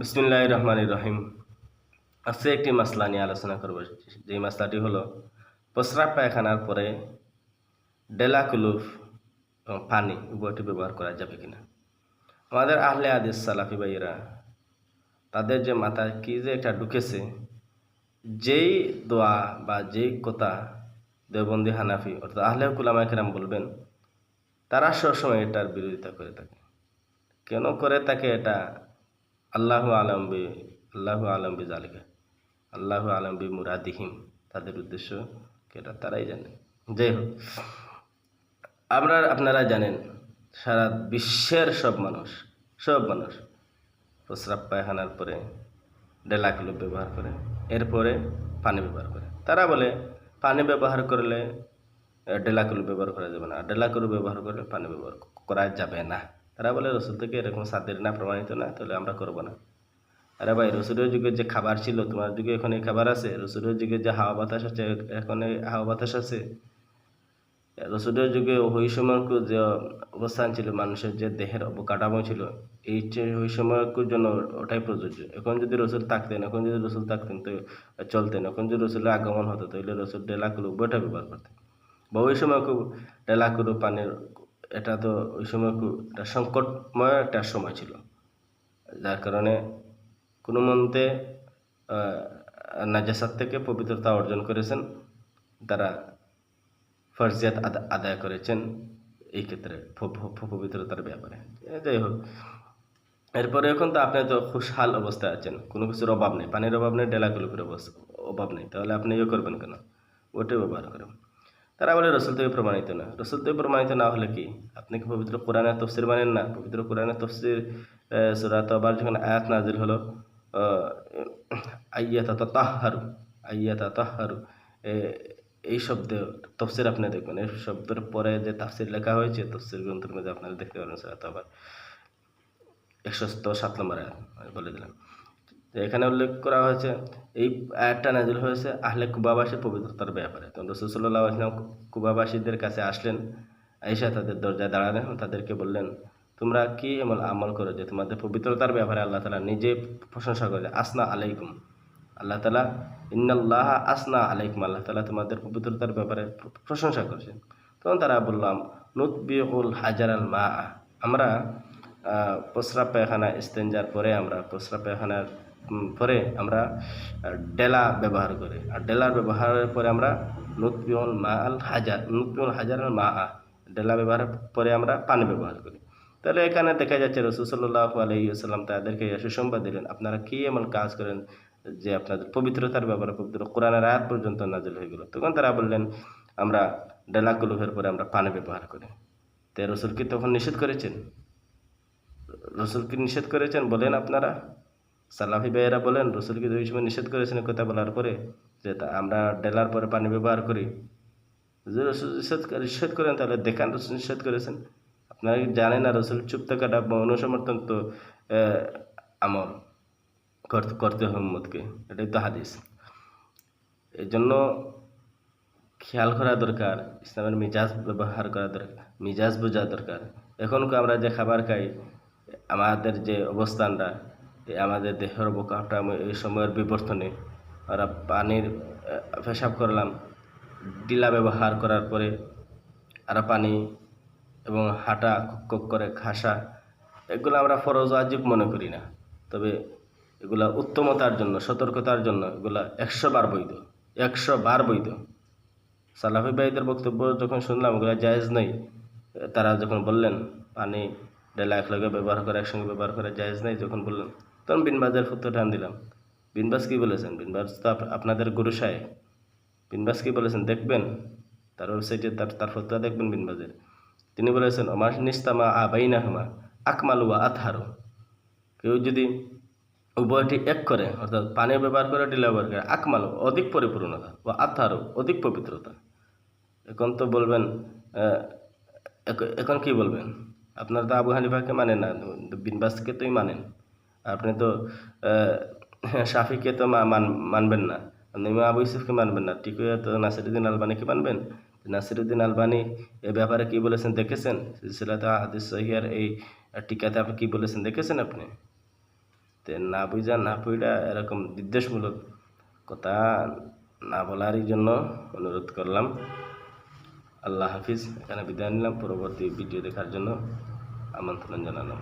বিসমিল্লাহ রহমান রহিম আজকে একটি মাসলা নিয়ে আলোচনা করব। যে মাসলাটি হলো প্রস্রাব পায়খানার পরে ডেলা কুলুফ এবং পানি উভয়টি ব্যবহার করা যাবে কিনা। আমাদের আহলে আদিস সালাফি ভাইয়েরা, তাদের যে মাথায় কি যে একটা ঢুকেছে, যেই দোয়া বা যেই কথা দেবন্দি হানাফি অর্থাৎ আহলে কুলামা কেরাম বলবেন, তারা সবসময় এটার বিরোধিতা করে থাকে। কেন করে থাকে এটা? আল্লাহ আলম বি, আল্লাহ আলম বি জালিকা আল্লাহ আলম বি মুরাদিহিম, তাদের উদ্দেশ্য এটা তারাই জানে। যাই হোক, আমরা, আপনারা জানেন, সারা বিশ্বের সব মানুষ সব মানুষ প্রস্রাব পায়খানার পরে ডেলাগুলো ব্যবহার করে, এরপরে পানি ব্যবহার করে। তারা বলে, পানি ব্যবহার করলে ডেলাকুলু ব্যবহার করা যাবে না, আর ডেলাকুলু ব্যবহার করলে পানি ব্যবহার করা যাবে না। তারা বলে, রসুল থেকে এরকম সাদের না, প্রমাণিত না, তাহলে আমরা করব না। আরে ভাই, রসুলের যুগে যে খাবার ছিল, তোমার যুগে এখন এই খাবার আছে, রসুলের যুগে যে হাওয়া বাতাস আছে, এখন হাওয়া বাতাস আছে। রসুলের যুগে ওই সময়কু যে অবস্থান ছিল, মানুষের যে দেহের অবকাঠামো ছিল, এই ওই সময়কুর জন্য ওটাই প্রযোজ্য। এখন যদি রসুল থাকতেন, এখন যদি রসুল থাকতেন, তো চলতেন। এখন যদি রসুলের আগমন হতো, তাহলে রসুল ডেলাকুলো বইটা ব্যবহার করতেন। বা ওই সময় খুব ডেলাকুলো পানির এটা তো ওই সময় একটা সংকটময় একটা সময় ছিল। যার কারণে কোনো মন্তে নাজাসাত থেকে পবিত্রতা অর্জন করেছেন, তারা ফরজিয়াত আদা, আদায় করেছেন এই ক্ষেত্রে পবিত্রতার ব্যাপারে। যাই হোক, এরপরে এখন তো আপনি তো খুশহাল অবস্থায় আছেন, কোনো কিছুর অভাব নেই, পানির অভাব নেই ডেলাকুলুকের অবস্থা অভাব নেই, তাহলে আপনি ইয়ে করবেন কেন? ওটাই ব্যবহার করেন। তারা বলে রসুল থেকে প্রমাণিত না। রসুল থেকে প্রমাণিত না হলে কি? আপনি কি পবিত্র কোরআনের তফসির মানেন না? পবিত্র কোরআনের তফসির সুরাত আবার যখন আয়াত নাজিল হলো আইয়াতা তাহারু আইয়াতা তাহারু এই শব্দ তফসির আপনি দেখবেন। এই শব্দের পরে যে তাফসির লেখা হয়েছে, তফসির গ্রন্থের মধ্যে আপনারা দেখতে পারেন সুরাত আবার একশো সাত নম্বর বলে দিলাম। যে এখানে উল্লেখ করা হয়েছে, এই আয়াতটা নাজিল হয়েছে আহলে কুবাবাসীর পবিত্রতার ব্যাপারে। তো রসুল সাল্লাহ আসলাম কুবাবাসীদের কাছে আসলেন আইসা তাদের দরজায় দাঁড়ালেন, তাদেরকে বললেন, তোমরা কি এমন আমল করো যে তোমাদের পবিত্রতার ব্যাপারে আল্লাহ তালা নিজে প্রশংসা করে, আসনা আলাইকুম। আল্লাহ তালা, ইন্নাল্লাহ আসনা আলাইকুম, আল্লাহ তালা তোমাদের পবিত্রতার ব্যাপারে প্রশংসা করছেন। তখন তারা বললাম নুতবিউল হাজার আল মা আমরা প্রস্রাব পায়খানা ইস্তেঞ্জার পরে আমরা প্রস্রাব পায়খানার পরে আমরা ডেলা ব্যবহার করি। আর ডেলার ব্যবহারের পরে আমরা নুতবিউল মা আল হাজার নুতবিউল হাজার মা ডেলা ব্যবহারের পরে আমরা পানি ব্যবহার করি। তাহলে এখানে দেখা যাচ্ছে রসুল সাল্লাহ আলহিউসাল্লাম তাদেরকে সুসংবাদ দিলেন, আপনারা কী এমন কাজ করেন যে আপনাদের পবিত্রতার ব্যাপারে পবিত্র কোরআনের আয়াত পর্যন্ত নাজিল হয়ে গেল? তখন তারা বললেন, আমরা ডেলা কুলুফের পরে আমরা পানি ব্যবহার করি। তো রসুল কি তখন নিষেধ করেছেন? রসুল কি নিষেধ করেছেন বলেন আপনারা? সালাফি ভাইয়েরা বলেন রসুল ওই সময় নিষেধ করেছেন কথা বলার পরে যে আমরা ডেলার পরে পানি ব্যবহার করি। যদি রসুল নিষেধ করে- নিষেধ করেন তাহলে দেখান রসুল নিষেধ করেছেন। আপনারা জানেন না রসুল চুপ থাকাটা অনুসমর্থন তো আমল করতে হবে এটাই তো হাদিস। এই জন্য খেয়াল করা দরকার, ইসলামের মিজাজ ব্যবহার করা দরকার, মিজাজ বোঝা দরকার। এখনকার আমরা যে খাবার খাই, আমাদের যে অবস্থানটা আমাদের দেহের অবকাঠামো এই সময়ের বিবর্তনে। আমরা পানির পেশাব করলাম। ডিলা ব্যবহার করার পরে আর পানি এবং হাঁটা, কক করে খাসা এগুলো আমরা ফরজ আজীব মনে করি না। তবে এগুলা উত্তমতার জন্য, সতর্কতার জন্য এগুলা একশো বার বৈধ, একশো বার বৈধ। সালাফি ভাইদের বক্তব্য যখন শুনলাম, ওগুলো জায়েজ নেই। তারা যখন বললেন, পানি ডেলা একলগে ব্যবহার করা, একসঙ্গে ব্যবহার করা, জায়েজ নেই, যখন বললেন তখন বিনবাজের ফুত্ত টান দিলাম। বিনবাস কী বলেছেন? বিনবাস তো আপনাদের গুরু সাহেব। বিনবাস কী বলেছেন? দেখবেন? তার ওয়েবসাইটে তার তার ফতোয়া দেখবেন বিনবাজের। তিনি বলেছেন অমার নিস্তামা আ বাইনা হুমা আকমালু ওয়া আতহারু। কেউ যদি উভয়টি এক করে, অর্থাৎ পানি ব্যবহার করে ডিলা ব্যবহার করে, আকমালু অধিক পরিপূর্ণতা ও আতহারু অধিক পবিত্রতা। এখন তো বলবেন এখন কি বলবেন? আপনার তো আবু হানিফাকে মানেন না। বিনবাসকে তোই মানেন। আপনি তো শাফিকে তো মান মানবেন না। আপনি আবু ইউসুফকে মানবেন না। ঠিক তো নাসিরুদ্দিন আলবানিকে মানবেন? নাসিরুদ্দিন আলবানি এ ব্যাপারে কি বলেছেন দেখেছেন? সিলসিলাতে হাদিস সহিয়ার এই টিকাতে আপনি কি বলেছেন দেখেছেন আপনি? তে না বুঝা না পড়া এরকম বিদ্বেষমূলক কথা না বলারই জন্য অনুরোধ করলাম। আল্লাহ হাফিজ, এখানে বিদায় নিলাম। পরবর্তী ভিডিও দেখার জন্য আমন্ত্রণ জানালাম।